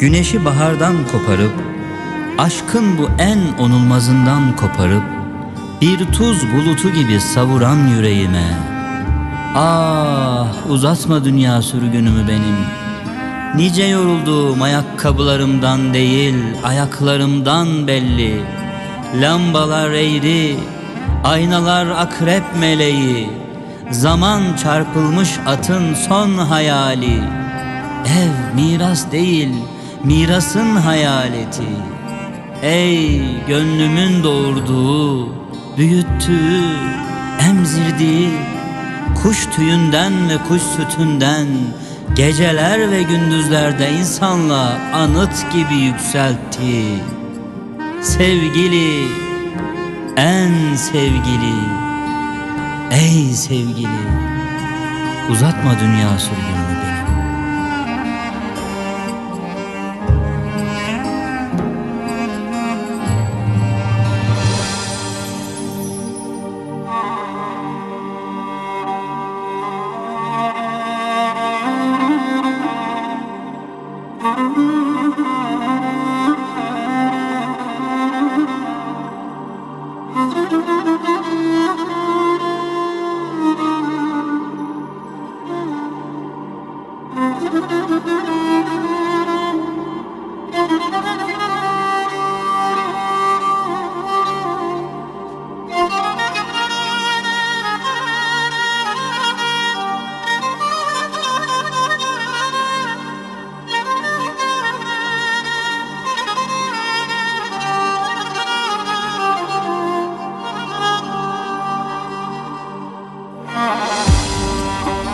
Güneşi bahardan koparıp, aşkın bu en onulmazından koparıp, bir tuz bulutu gibi savuran yüreğime. Ah uzatma dünya sürgünümü benim. Nice yorulduğum ayakkabılarımdan değil, ayaklarımdan belli. Lambalar eğri, aynalar akrep meleği. Zaman çarpılmış atın son hayali. Ev miras değil, mirasın hayaleti. Ey gönlümün doğurduğu, büyüttüğü, emzirdiği, kuş tüyünden ve kuş sütünden, geceler ve gündüzlerde insanla anıt gibi yükseltti. Sevgili, en sevgili, ey sevgili, uzatma dünya sürgününü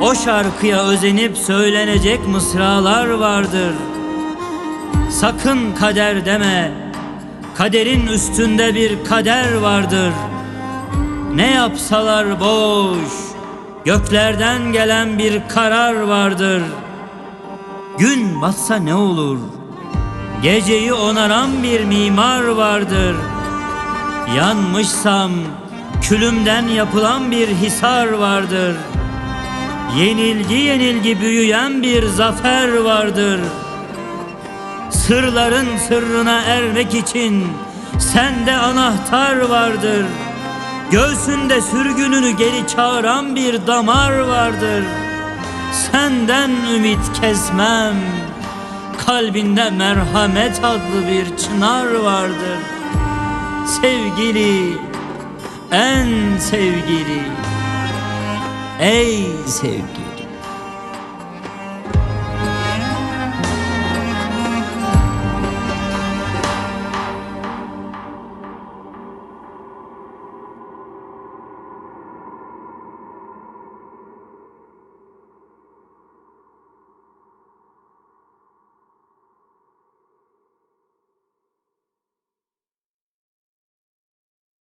O şarkıya özenip söylenecek mısralar vardır. Sakın kader deme. Kaderin üstünde bir kader vardır. Ne yapsalar boş. Göklerden gelen bir karar vardır. Gün batsa ne olur? Geceyi onaran bir mimar vardır. Yanmışsam külümden yapılan bir hisar vardır.'' Yenilgi yenilgi büyüyen bir zafer vardır. Sırların sırrına ermek için sende anahtar vardır. Göğsünde sürgününü geri çağıran bir damar vardır. Senden ümit kesmem. Kalbinde merhamet adlı bir çınar vardır. Sevgili, en sevgili. Ey sevgi